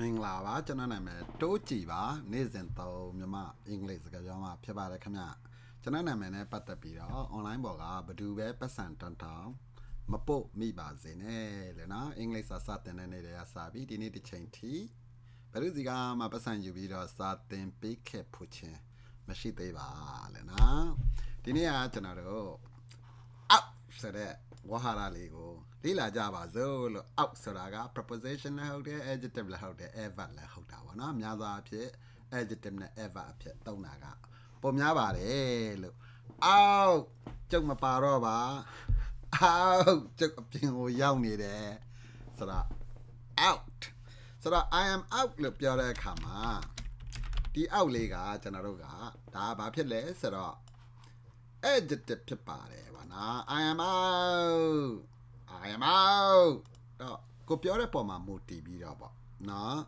မင်္ဂလာပါကျွန်တော်နာမည်တိုးကြည်ပါနေ့စဉ်သုံးမြန်မာအင်္ဂလိပ်စကားပြောမှာဖြစ်ပါတယ်ခင်ဗျကျွန်တော်နာမည်နဲ့ပတ်သက်ပြီးတော့ online ပေါ်ကဘယ်သူပဲပတ်စံတန်တောင်မပုတ်မိပါစေနဲ့လေနော်အင်္ဂလိပ်စာစတင်တဲ့နေ့တည်းကစပြီးဒီနေ့တစ်ချိန်ထိဘယ်သူစီကမှပတ်စံယူပြီးတော့စာတင်ပေးခဲ့ဖို့ချင်းမရှိသေးပါလေနော်ဒီနေ့ကကျွန်တော်တို့ out ဆိုတဲ့ဝါဟာရလေးကိုလေ့လာကြပါစို့လို့ out ဆိုတာက preposition လည်းဟုတ်တယ် adjective လည်းဟုတ်တယ် adverb လည်းဟုတ်တာပေါ့နော်အများစွာအဖြစ် adjective နဲ့ adverb အဖြစ်သုံးတာကပုံများပါတယ်လို့ out ကျုပ်မပါတော့ပါ out ကျုပ်အပြင်ကိုရောက်နေတယ်ဆိုတော့ out ဆိုတော့ I am out လို့ပြောတဲ့အခါမှာဒီ out လေးကကျွန်တော်တို့ကဒါဘာဖြစ်လဲဆိုတော့ adjective ဖြစ်ပါတယ်ဗောနော် I am out I am out တော့ကိုပြောတဲ့ပုံမှာမူတည်ပြီးတော့ပေါ့နော်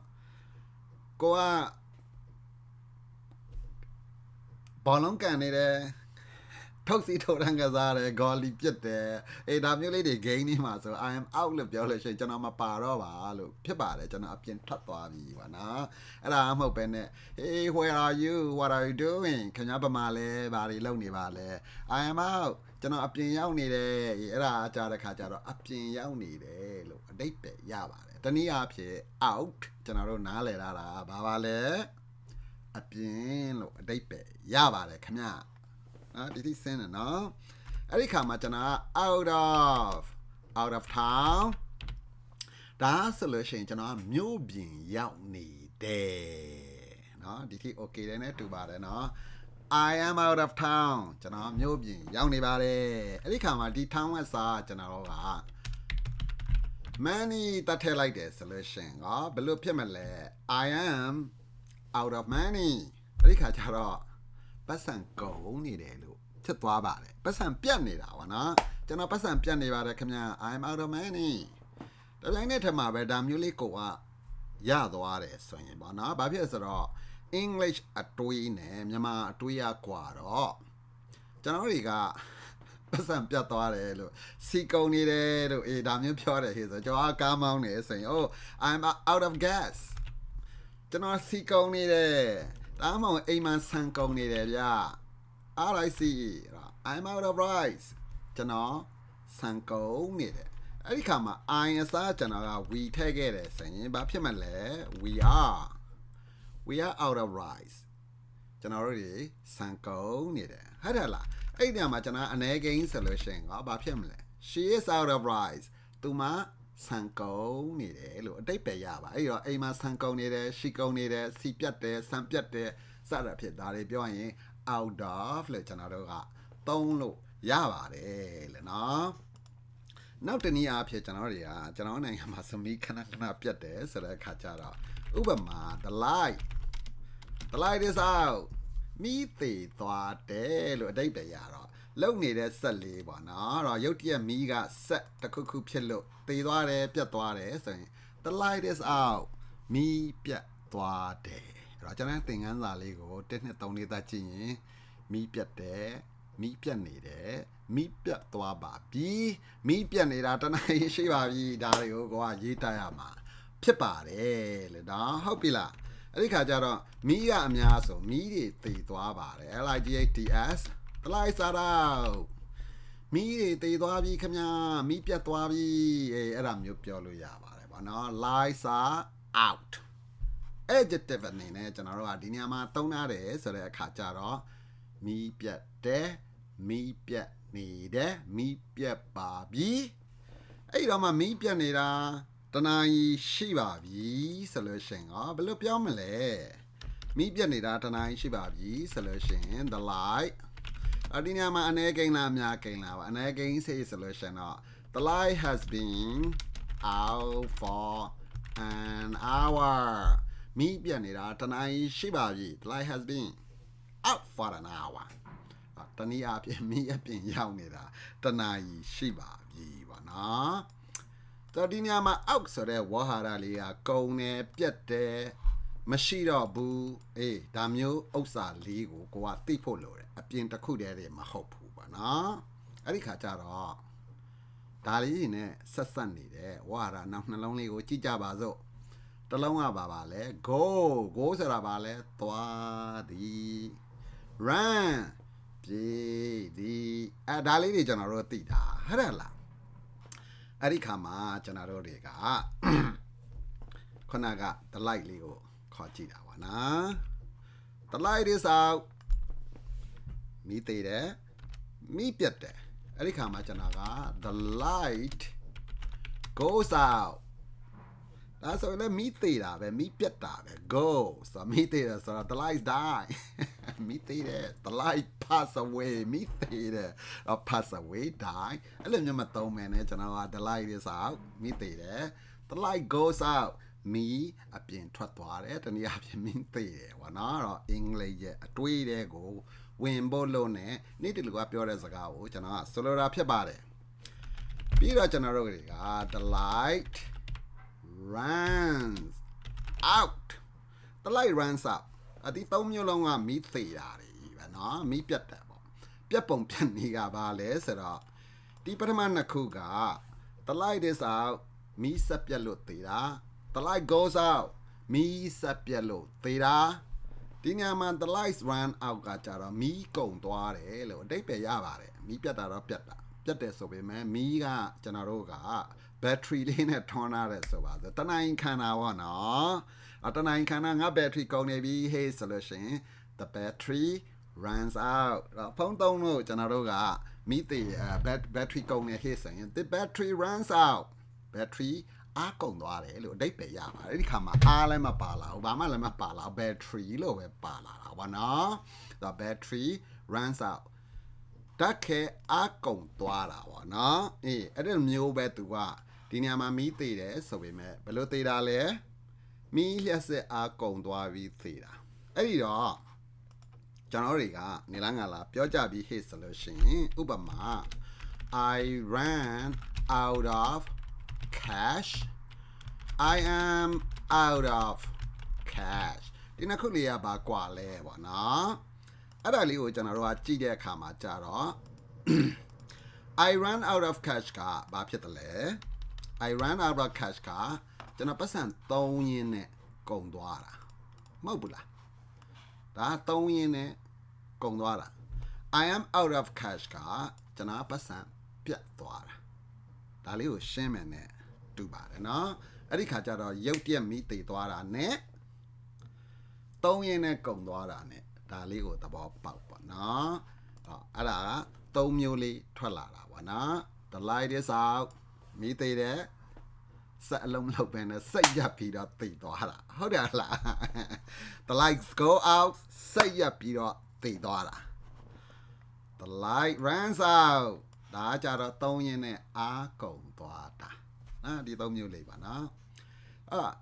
ကိုကဘောလုံးကန်နေတယ် ထုတ်စီထုတ်ရန်ကစားတယ်ဂေါ်လီပြစ်တယ်အေးဒါမျိုးလေးတွေ game နေမှာဆို I am out လို့ပြောလို့ရှိရင်ကျွန်တော်မပါတော့ပါလို့ဖြစ်ပါတယ်ကျွန်တော်အပြင်ထွက်သွားပြီပါနော်အဲ့ဒါမဟုတ်ပဲနဲ့ hey where are you what are you doing ခင်ဗျားဗမာလဲဘာတွေလုပ်နေပါလဲ I am out ကျွန်တော်အပြင်ရောက်နေတယ်အဲ့ဒါအကြတဲ့ခါကျတော့အပြင်ရောက်နေတယ်လို့အတိတ်ပဲရပါတယ်တနည်းအားဖြင့် out ကျွန်တော်တို့နားလည်လာတာဘာပါလဲအပြင်လို့အတိတ်ပဲရပါတယ်ခင်ဗျာနော် ဒီတိဆင်းတယ်နော်အဲ့ဒီခါမှာကျွန်တော်က out of out of town ဒါဆိုလို့ရှိရင်ကျွန်တော်ကမြို့ပြင်ရောက်နေတယ်နော်ဒီတိ okay တယ်နဲ့တူပါတယ်နော် I am out of town ကျွန်တော်မြို့ပြင်ရောက်နေပါတယ်အဲ့ဒီခါမှာဒီ town ကစာကျွန်တော်က money တတ်ထည့်လိုက်တယ်ဆိုလို့ရှိရင်ကဘယ်လိုဖြစ်မလဲ I am out of money အဲ့ဒီခါကျတော့ ပတ်စံကုန်နေတယ်လို့ဖြစ်သွားပါတယ်ပတ်စံပြတ်နေတာပါနော်ကျွန်တော်ပတ်စံပြတ်နေပါတယ်ခင်ဗျာ I'm out of money တပြိုင်နက်ထက်မှာပဲဒါမျိုးလေးကိုကရသွားတယ်ဆိုရင်ပေါ့နော်ဘာဖြစ်လဲဆိုတော့ English အတွေးနဲ့မြန်မာအတွေးရกว่าတော့ကျွန်တော်တွေကပတ်စံပြတ်သွားတယ်လို့စီကုံနေတယ်လို့အေးဒါမျိုးပြောတယ်ဟေ့ဆိုကျွန်တော်ကကားမောင်းနေဆိုရင် oh I'm out of gas ကျွန်တော်စီကုံနေတယ် ဒါမှမဟုတ်အိမ်မှာဆန်ကုံနေတယ်ဗျ RIC I'm out of rice ကျွန်တော်ဆန်ကုံနေတယ်အဲ့ဒီခါမှာ I အစားကျွန်တော်က we ထည့်ခဲ့တယ်ဆိုရင်ဘာဖြစ်မလဲ we are we are out of rice ကျွန်တော်တို့တွေဆန်ကုံနေတယ်ဟုတ်တယ်လားအဲ့ဒီမှာကျွန်တော်အနေကိန်းဆိုလို့ရှိရင်ကဘာဖြစ်မလဲ she is out of rice သူမ ဆန်ကုံနေတယ်လို့အတိတ်ပဲရပါအဲ့တော့အိမ်မှာဆန်ကုံနေတယ်ရှီကုံနေတယ်စီပြတ်တယ်ဆန်ပြတ်တယ်စတာဖြစ်ဒါတွေပြောရင် out of လို့ကျွန်တော်တို့ကသုံးလို့ရပါတယ်လေနော်နောက်တနည်းအားဖြင့်ကျွန်တော်တွေကကျွန်တော်နိုင်ငံမှာသမီးခဏခဏပြတ်တယ်ဆိုတဲ့အခါကျတော့ဥပမာ the light the light is out မိသေးသွားတယ်လို့အတိတ်ပဲရတော့ လုံနေတဲ့ဆက်လေးပေါ့နော်တော့ရုတ်တရက်မီးကဆက်တစ်ခုခုဖြစ်လို့သေသွားတယ်ပြတ်သွားတယ်ဆိုရင် the light is out မီးပြတ်သွားတယ်အဲ့တော့ကျွန်တော်သင်ခန်းစာလေးကို1နှစ်3လေးသက်ကြည့်ရင်မီးပြတ်တယ်မီးပြတ်နေတယ်မီးပြတ်သွားပါပြီမီးပြတ်နေတာတနည်းရှိပါပြီဒါတွေကိုကိုကရေးတိုက်ရမှာဖြစ်ပါတယ်လေနော်ဟုတ်ပြီလားအဲ့ဒီခါကျတော့မီးကအများဆိုမီးတွေသေသွားပါတယ် L I G H T S တလိုက်စားတော့မီးတွေသေသွားပြီခမညာမီးပြတ်သွားပြီအေးအဲ့ဒါမျိုးပြောလို့ရပါတယ်ဗောနော် lights are out adjective အနေနဲ့ကျွန်တော်တို့ကဒီနေရာမှာသုံးရတယ်ဆိုတဲ့အခါကျတော့မီးပြတ်တယ်မီးပြတ်နေတယ်မီးပြတ်ပါပြီအဲ့တော့မှမီးပြတ်နေတာတနာကြီးရှိပါပြီဆိုလို့ရှိရင်ဟောဘယ်လိုပြောမလဲမီးပြတ်နေတာတနာကြီးရှိပါပြီဆိုလို့ရှိရင် the light အဒီညမှာအနေကိန်းလားအများကိန်းလားပါအနေကိန်းစေဆိုလို့ရှိရင်တော့ the light has been out for an hour မီးပြတ်နေတာတနာကြီးရှိပါပြီ the light has been out for an hour တနည်းအားဖြင့်မီးအပြင်ရောက်နေတာတနာကြီးရှိပါပြီပေါ့နော်တော်ဒီညမှာ out ဆိုတဲ့ဝါဟာရလေးကကုံနေပြက်တယ် မရှိတော့ဘူးအေးဒါမျိုးဥစ္စာလေးကိုကိုကသိဖို့လိုတယ်အပြင်တစ်ခုတည်းတည်းမဟုတ်ဘူးပေါ့နော်အဲ့ဒီခါကျတော့ဒါလေးနဲ့ဆက်ဆက်နေတဲ့ဝါဟာရနောက်နှလုံးလေးကိုကြည့်ကြပါစို့တစ်လုံးကပါပါလဲ go go ဆိုတာပါလဲသွားသည် run ပြေးသည်အဲဒါလေးတွေကျွန်တော်တို့သိတာဟုတ်တယ်လားအဲ့ဒီခါမှာကျွန်တော်တို့တွေကခုနက the light လေးကို ခေါ်ကြည့်တာပါနော် the light is out မီးသေးတယ်မီးပြတ်တယ်အဲ့ဒီခါမှာကျွန်တော်က the light goes out ဒါဆိုရင်လည်းမီးသေးတာပဲမီးပြတ်တာပဲ go ဆိုတော့မီးသေးတယ်ဆိုတော့ the light die မီးသေးတယ် the light pass away မီးသေးတယ်တော့ pass away die အဲ့လိုမျိုးမသုံးမယ်နဲ့ကျွန်တော်က the light is out မီးသေးတယ် the light goes out မီးအပြင်ထွက်သွားတယ်တနည်းအားဖြင့်မီးသေးတယ်ဗောနော်တော့အင်္ဂလိပ်ရဲ့အတွေးတဲ့ကိုဝင်ဖို့လို့နဲ့နေ့တလူကပြောတဲ့စကားကိုကျွန်တော်ကဆိုလိုတာဖြစ်ပါတယ်ပြီးတော့ကျွန်တော်တို့တွေက the light runs out the light runs out အဒီသုံးမျိုးလုံးကမီးသေးတာတွေပဲเนาะမီးပြတ်တယ်ပေါ့ပြတ်ပုံပြတ်နေကပါလဲဆိုတော့ဒီပထမနှစ်ခုက the light is out မီးဆက်ပြတ်လို့သေးတာ the light goes out မီးဆက်ပြတ်လို့သေးတာဒီညမှာ the lights run out ကကြတော့မီးကုန်သွားတယ်လို့အတိတ်ပဲရပါတယ်မီးပြတ်တာတော့ပြတ်တာပြတ်တယ်ဆိုပေမဲ့မီးကကျွန်တော်တို့က battery လေးနဲ့ထွန်းထားတယ်ဆိုပါဆိုတနိုင်ခန္ဓာပေါ့နော်အတနိုင်ခန္ဓာငါ battery ကုန်နေပြီ hey ဆိုလို့ရှိရင် the battery runs out တော့ဖုန်းသုံးလို့ကျွန်တော်တို့ကမိသေးအဲ battery ကုန်နေ hey ဆိုရင် the battery runs out battery အားကုန်သွားတယ်လို့အဓိပ္ပာယ်ရပါတယ်အဲ့ဒီခါမှာအားလည်းမပါလာဘူးဘာမှလည်းမပါလာဘူး battery လို့ပဲပါလာတာပေါ့နော် the battery runs out တက်ခဲအကုံသွားတာပေါ့နော်အေးအဲ့ဒီမျိုးပဲသူကဒီနေရာမှာမီးသေးတယ်ဆိုပေမဲ့ဘယ်လိုသေးတာလဲမီးလျှက်စစ်အကုံသွားပြီးသေးတာအဲ့ဒီတော့ကျွန်တော်တွေကနေလားငါလားပြောကြပြီးဟေ့ဆိုလို့ရှိရင်ဥပမာ I ran out of cash I am out of cash ဒီနှစ်ခုလေးကဘာကွာလဲပေါ့နော်အဲ့ဒါလေးကိုကျွန်တော်တို့ကကြည့်တဲ့အခါမှာကြတော့ I ran out of cash ကဘာဖြစ်တယ်လဲ I ran out of cash ကကျွန်တော်ပတ်စံ3ရင်းနဲ့ကုန်သွားတာမဟုတ်ဘူးလားဒါ3ရင်းနဲ့ကုန်သွားတာ I am out of cash ကကျွန်တော်ပတ်စံပြတ်သွားတာဒါလေးကိုရှင်းမယ်နဲ့ တူပါတယ်เนาะအဲ့ဒီခါကျတော့ရုပ်တရက်မိသေးသွားတာနဲ့3ရင်းနဲ့ကုန်သွားတာနဲ့ ဒါလေးကိုသဘောပေါက်ပါနော်အဲ့ဒါကသုံးမျိုးလေးထွက်လာတာပါနော် the light is out မိသေးတယ်စက်အလုံးလောက်ပဲနဲ့စိတ်ရက်ပြီးတော့သိသွားတာဟုတ်တယ်လား the lights go out စိတ်ရက်ပြီးတော့သိသွားတာ the light runs out ဒါကြတော့သုံးရင်းနဲ့အားကုန်သွားတာ နော်ဒီသုံးမျိုးလေးပါနော်အဲ့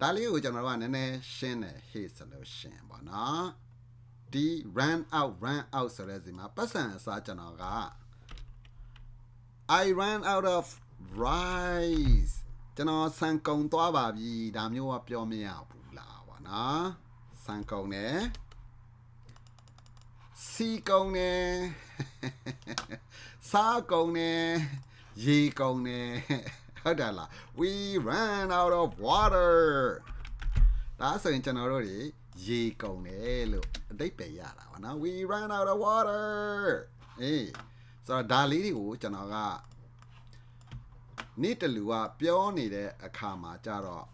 ဒါလေးကိုကျွန်တော်တို့ကနည်းနည်းရှင်းတယ် hate solution ပေါ့နော်ဒီ run out run out ဆိုတဲ့စီမှာပတ်စံအစားကျွန်တော်က I ran out of rice ကျွန်တော်ဆန်ကုံသွားပါပြီဒါမျိုးကပြောမရဘူးလားဗောနော်ဆန်ကုံနဲ့စီကုံနဲ့စားကုံနဲ့ရေကုံနဲ့ ဟုတ်တယ်လား we ran out of water ဒါဆိုရင်ကျွန်တော်တို့တွေရေကုန်တယ်လို့အတိတ်ပဲရတာပါနော် we ran out of water အေးဆိုတော့ဒါလေးတွေကိုကျွန်တော်ကနေ့တလူကပြောနေတဲ့အခါမှာကြတော့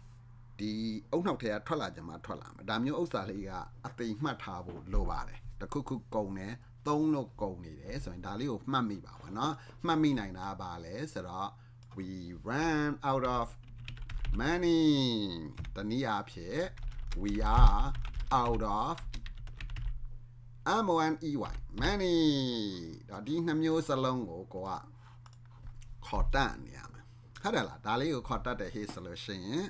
ဒီအုံနှောက်ထဲကထွက်လာကြမှာထွက်လာမယ်ဒါမျိုးဥစ္စာလေးကအသိမှတ်ထားဖို့လိုပါတယ်တခုခုကုန်တယ်သုံးလို့ကုန်နေတယ်ဆိုရင်ဒါလေးကိုမှတ်မိပါပါเนาะမှတ်မိနိုင်တာပါလဲဆိုတော့ we ran out of money တနည်းအားဖြင့် we are out of M O N E Y money ဒါဒီနှစ်မျိုးစလုံးကိုကိုကခေါ်တတ်နေရမယ်ဟုတ်တယ်လားဒါလေးကိုခေါ်တတ်တဲ့ hey ဆိုလို့ရှိရင်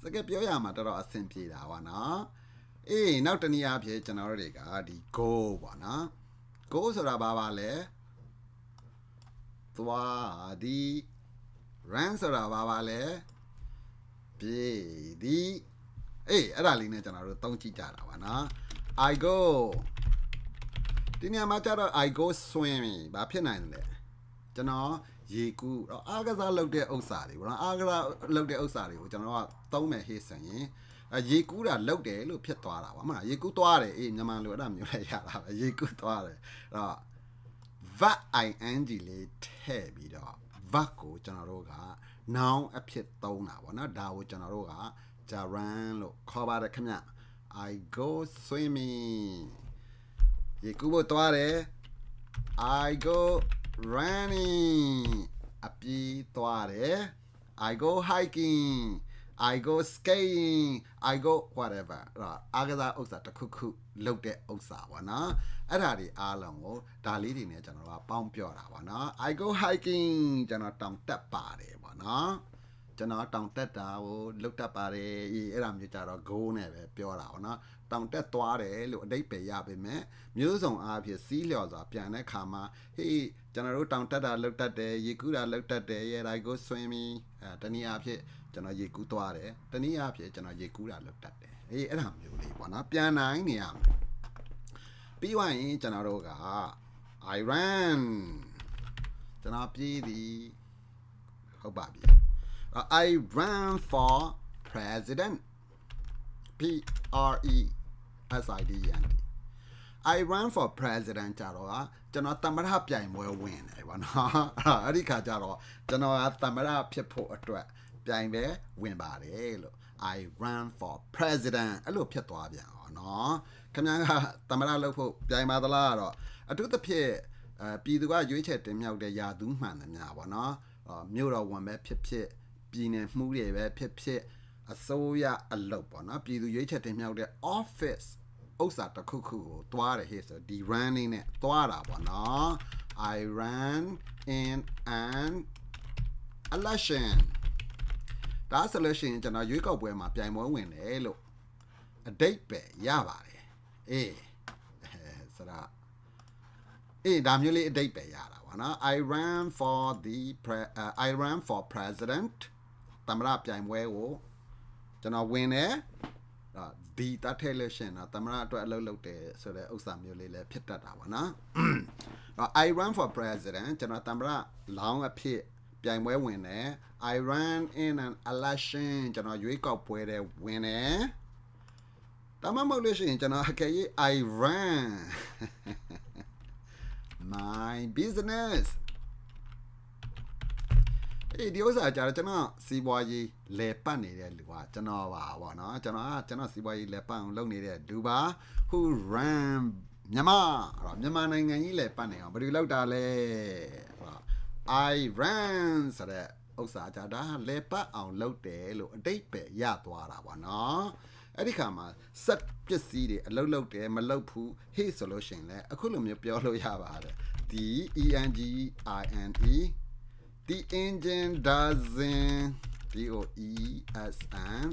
စကားပြောရမှာတော်တော်အဆင်ပြေတာပါနော်အေးနောက်တနည်းအားဖြင့်ကျွန်တော်တို့တွေကဒီ go ပေါ့နော် go ဆိုတာဘာပါလဲသွားဒီ run ဆိုတာဘာပါလဲပြေးဒီအေးအဲ့ဒါလေးနဲ့ကျွန်တော်တို့သုံးကြည့်ကြတာပါနော် I go ဒီနေရာမှာကျတော့ I go swimming ဘာဖြစ်နိုင်လဲကျွန်တော်ရေကူးတော့အားကစားလုပ်တဲ့ဥစ္စာတွေဗောနော်အားကစားလုပ်တဲ့ဥစ္စာတွေကိုကျွန်တော်ကသုံးမယ်ဟေ့ဆိုရင်အဲရေကူးတာလုပ်တယ်လို့ဖြစ်သွားတာပါမလားရေကူးသွားတယ်အေးမြန်မာလိုအဲ့ဒါမျိုးလည်းရတာပဲရေကူးသွားတယ်အဲ့တော့ verb ing လေးထည့်ပြီးတော့ verb ကိုကျွန်တော်တို့က noun အဖြစ်သုံးတာပေါ့နော်ဒါကိုကျွန်တော်တို့က jaran လို့ခေါ်ပါတယ်ခင်ဗျ I go swimming ရေကူးဖို့သွားတယ် I go running အပြေးသွားတယ် I go hiking I go skiing I go whatever အဲ့ဒါအားကစားဥစ္စာတစ်ခုခုလုပ်တဲ့ဥစ္စာပေါ့နော်အဲ့ဒါတွေအားလုံးကိုဒါလေးတွေနဲ့ကျွန်တော်တို့ကပေါင်းပြောတာပေါ့နော် I go hiking ကျွန်တော်တောင်တက်ပါတယ်ပေါ့နော်ကျွန်တော်တောင်တက်တာကိုလုတ်တက်ပါတယ်အေးအဲ့ဒါမျိုးကြတော့ go နဲ့ပဲပြောတာပေါ့နော်တောင်တက်သွားတယ်လို့အတိတ်ပဲရပါမယ်မျိုးစုံအားဖြင့်စီးလျော်စွာပြန်တဲ့ခါမှာဟေးကျွန်တော်တို့တောင်တက်တာလုတ်တက်တယ်ရေကူးတာလုတ်တက်တယ်ရဲ့ I go swimming အဲတနည်းအားဖြင့် ကျွန်တော်ရေကူးသွားတယ်တနည်းအားဖြင့်ကျွန်တော်ရေကူးတာလုတ်တက်တယ်အေးအဲ့ဒါမျိုးလေးပေါ့နော်ပြန်နိုင်နေရမယ်ပြီးသွားရင်ကျွန်တော်တို့က I ran ကျွန်တော်ပြေးသည်ဟုတ်ပါပြီ I ran for president P R E S I D E N T I run for president ကြတော့ကကျွန်တော်တမရပြိုင်ပွဲဝင်တယ်ဗောနော်အဲ့ဒီခါကျတော့ကျွန်တော်ကတမရဖြစ်ဖို့အတွက် ပြိုင်ပဲဝင်ပါတယ်လို့ I run for president အဲ့လိုဖြစ်သွားပြန်အောင်နော်ခင်ဗျားကတမရလုပ်ဖို့ပြိုင်ပါသလားတော့အထူးသဖြင့်အဲပြည်သူကရွေးချယ်တင်မြှောက်တဲ့ယာသူမှန်သမျှဗောနော်အော်မြို့တော်ဝန်ပဲဖြစ်ဖြစ်ပြည်နယ်မှုတွေပဲဖြစ်ဖြစ်အစိုးရအလုပ်ပေါ့နော်ပြည်သူရွေးချယ်တင်မြှောက်တဲ့ office ဥစ္စာတစ်ခုခုကိုတွားတယ်ဟဲ့ဆိုဒီ running နဲ့တွားတာပေါ့နော် I ran in an election ဒါဆိုလို့ရှိရင်ကျွန်တော်ရွေးကောက်ပွဲမှာပြိုင်ပွဲဝင်တယ်လို့အတိတ်ပဲရပါတယ်အေးအဲဆိုတော့အေးဒါမျိုးလေးအတိတ်ပဲရတာပေါ့နော် I ran for the pre- uh, I ran for president တမရပြိုင်ပွဲကိုကျွန်တော်ဝင်တယ်ဒါဒီတတ်ထဲလို့ရှရင်တော့တမရအတွက်အလုပ်လုပ်တယ်ဆိုတဲ့ဥစ္စာမျိုးလေးလည်းဖြစ်တတ်တာပေါ့နော်အဲ့ I run for president ကျွန်တော်တမရလောင်းအဖြစ် ပြိုင်ပွဲဝင်တယ် I ran in an election ကျွန်တော်ရွေးကောက်ပွဲတဲ့ဝင်တယ်ဒါမှမဟုတ်လို့ရှိရင်ကျွန်တော်အကယ်၍ I ran my business အေးဒီဥစ္စာကြတော့ကျွန်တော်စီးပွားရေးလဲပတ်နေတဲ့လူကကျွန်တော်ပါဗောနော်ကျွန်တော်ကကျွန်တော်စီးပွားရေးလဲပတ်အောင်လုပ်နေတဲ့လူပါ who ran မြန်မာအဲ့တော့မြန်မာနိုင်ငံကြီးလဲပတ်နေအောင်ဘယ်လိုလုပ်တာလဲဟော I ran ဆိုတဲ့ဥစ္စာကြတာလဲပတ်အောင်လုပ်တယ်လို့အတိတ်ပဲရသွားတာဗောနော်အဲ့ဒီခါမှာစက်ပစ္စည်းတွေအလုပ်လုပ်တယ်မလုပ်ဘူးဟေ့ဆိုလို့ရှိရင်လည်းအခုလိုမျိုးပြောလို့ရပါတယ် D E N G I N E The engine doesn't D O E S N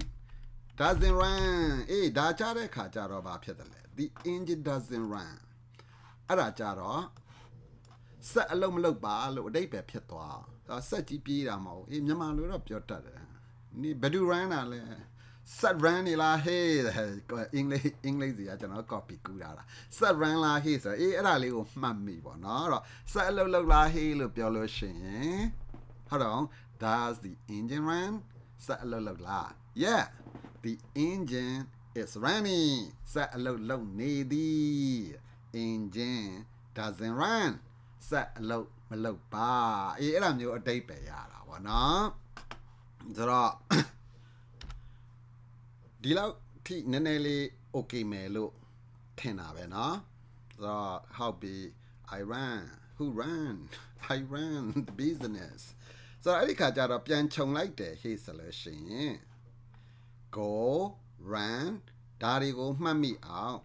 doesn't run အေးဒါကြတဲ့ခါကြတော့ဘာဖြစ်တယ်လဲ The engine doesn't run အဲ့ဒါကြတော့ စက်အလုံးမလုံးပါလို့အတိတ်ပဲဖြစ်သွားဒါစက်ကြီးပြေးတာမဟုတ်အေးမြန်မာလိုတော့ပြောတတ်တယ်နီဘယ်သူ run တာလဲစက် run နေလားဟေးအင်္ဂလိပ်အင်္ဂလိပ်စီကကျွန်တော် copy ကူတာလားစက် run လားဟေးဆိုအေးအဲ့ဒါလေးကိုမှတ်မိပေါ့နော်အဲ့တော့စက်အလုံးလုံးလားဟေးလို့ပြောလို့ရှိရင် Hold on. Does the engine run? Set a low low la. Yeah. The engine is running. Set a low low needy. Engine doesn't run. ဆက်အလုပ်မလုပ်ပါအေးအဲ့လိုမျိုးအတိတ်ပဲရတာပေါ့နော်ဆိုတော့ဒီလောက်ထိနည်းနည်းလေး okay မယ်လို့ထင်တာပဲနော်ဆိုတော့ how be i ran who ran i ran the business ဆိုတော့အဲ့ဒီခါကျတော့ပြန်ခြုံလိုက်တယ်ဟေ့ဆိုလို့ရှိရင် go ran ဒါတွေကိုမှတ်မိအောင်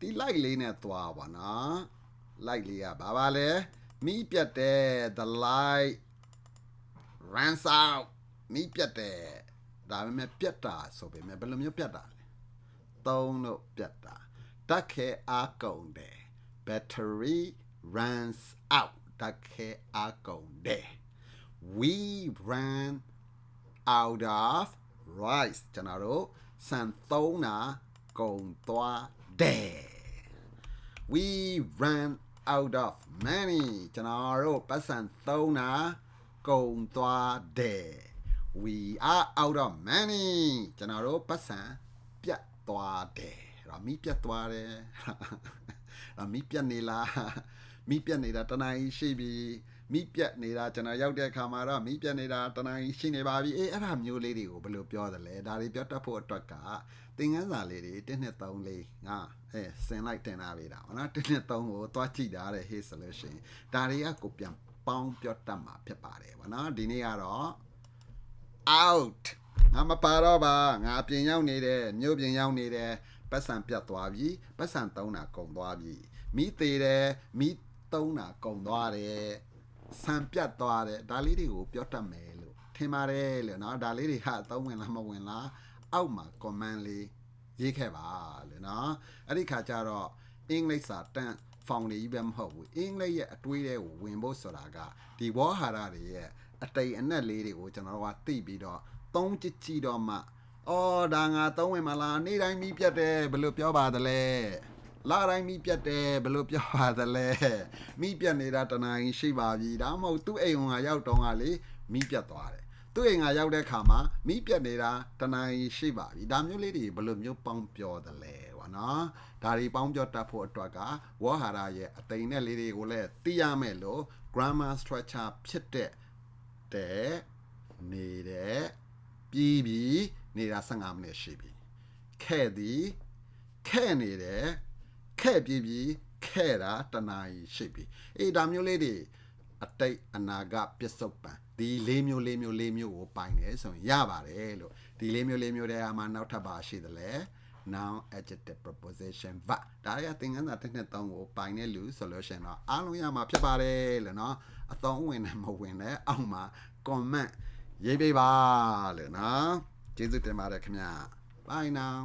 ဒီ like လေးနဲ့သွားပါနော် light လေးကဘာပါလဲမီးပြတ်တယ် the light runs out မီးပြတ်တယ်ဒါပေမဲ့ပြတ်တာဆိုပေမဲ့ဘယ်လိုမျိုးပြတ်တာလဲသုံးလို့ပြတ်တာတက်ခဲအားကုန်တယ် battery runs out တက်ခဲအားကုန်တယ် we ran out of rice ကျွန်တော်တို့စံသုံးတာကုန်သွားတယ် we ran out of money ကျွန်တော်တို့ပတ်စံသုံးတာကုန်သွားတယ် we are out of money ကျွန်တော်တို့ပတ်စံပြတ်သွားတယ်အဲ့တော့မိပြတ်သွားတယ်အဲ့မိပြတ်နေလားမိပြတ်နေတာတနားကြီးရှိပြီမိပြတ်နေတာကျွန်တော်ရောက်တဲ့အခါမှာတော့မိပြတ်နေတာတနားကြီးရှိနေပါပြီအေးအဲ့ဒါမျိုးလေးတွေကိုဘယ်လိုပြောသလဲဒါတွေပြောတတ်ဖို့အတွက်က သင်ခန်းစာလေးတွေ1နှစ်3လေးငါအဲစင်လိုက်တင်လာပြီတာဗောနော်1နှစ်3ကိုသွားကြည့်တာတဲ့ hey solution ဒါတွေကကိုပြန်ပေါင်းပြောတတ်မှာဖြစ်ပါတယ်ဗောနော်ဒီနေ့ကတော့ out ငါမပါတော့ပါငါအပြင်ရောက်နေတယ်မြို့ပြင်ရောက်နေတယ်ပတ်စံပြတ်သွားပြီပတ်စံသုံးတာကုန်သွားပြီမိသေးတယ်မိသုံးတာကုန်သွားတယ်ဆံပြတ်သွားတယ်ဒါလေးတွေကိုပြောတတ်မယ်လို့ထင်ပါတယ်လို့เนาะဒါလေးတွေဟာအသုံးဝင်လားမဝင်လား အောက်မှာ comment လေးရေးခဲ့ပါလို့နော်အဲ့ဒီခါကျတော့အင်္ဂလိပ်စာတန်ဖောင်တွေကြီးပဲမဟုတ်ဘူးအင်္ဂလိပ်ရဲ့အတွေးတွေကိုဝင်ဖို့ဆိုတာကဒီဝေါ်ဟာရတွေရဲ့အတိတ်အနက်လေးတွေကိုကျွန်တော်ကသိပြီးတော့သုံးကြည့်ကြည့်တော့မှအော်ဒါငါသုံးဝင်မလားနေ့တိုင်းမီးပြတ်တယ်ဘယ်လိုပြောပါသလဲလတိုင်းမီးပြတ်တယ်ဘယ်လိုပြောပါသလဲမီးပြတ်နေတာတနာရင်ရှိပါပြီဒါမှမဟုတ်သူ့အိမ်ဝင်ကရောက်တော့ကလေမီးပြတ်သွားတယ် သူ့အိမ်ကရောက်တဲ့ခါမှာမိပြတ်နေတာတနားကြီးရှိပါပြီဒါမျိုးလေးတွေဘယ်လိုမျိုးပေါင်းပြောသလဲဗောနော်ဒါတွေပေါင်းပြောတတ်ဖို့အတွက်ကဝေါ်ဟာရရဲ့အတိမ်နဲ့လေးတွေကိုလည်းသိရမယ်လို့ grammar structure ဖြစ်တဲ့တဲ့နေတဲ့ပြီးပြီးနေတာ15မိနစ်ရှိပြီခဲ့သည်ခဲ့နေတယ်ခဲ့ပြီးပြီးခဲ့တာတနာရီရှိပြီအေးဒါမျိုးလေးတွေအတိတ်အနာဂတ်ပစ္စုပန် ဒီ၄မျိုး၄မျိုး၄မျိုးကိုပိုင်တယ်ဆိုရင်ရပါတယ်လို့ဒီ၄မျိုး၄မျိုးထဲမှာနောက်ထပ်ပါရှိတယ်လေ noun adjective preposition verb ဒါတွေကသင်ခန်းစာတစ်နှစ်သုံးကိုပိုင်တဲ့လူဆိုလို့ရှိရင်တော့အားလုံးရမှာဖြစ်ပါတယ်လို့နော်အသုံးဝင်တယ်မဝင်တယ်အောက်မှာ comment ရေးပေးပါလို့နော်ကျေးဇူးတင်ပါတယ်ခင်ဗျာ bye now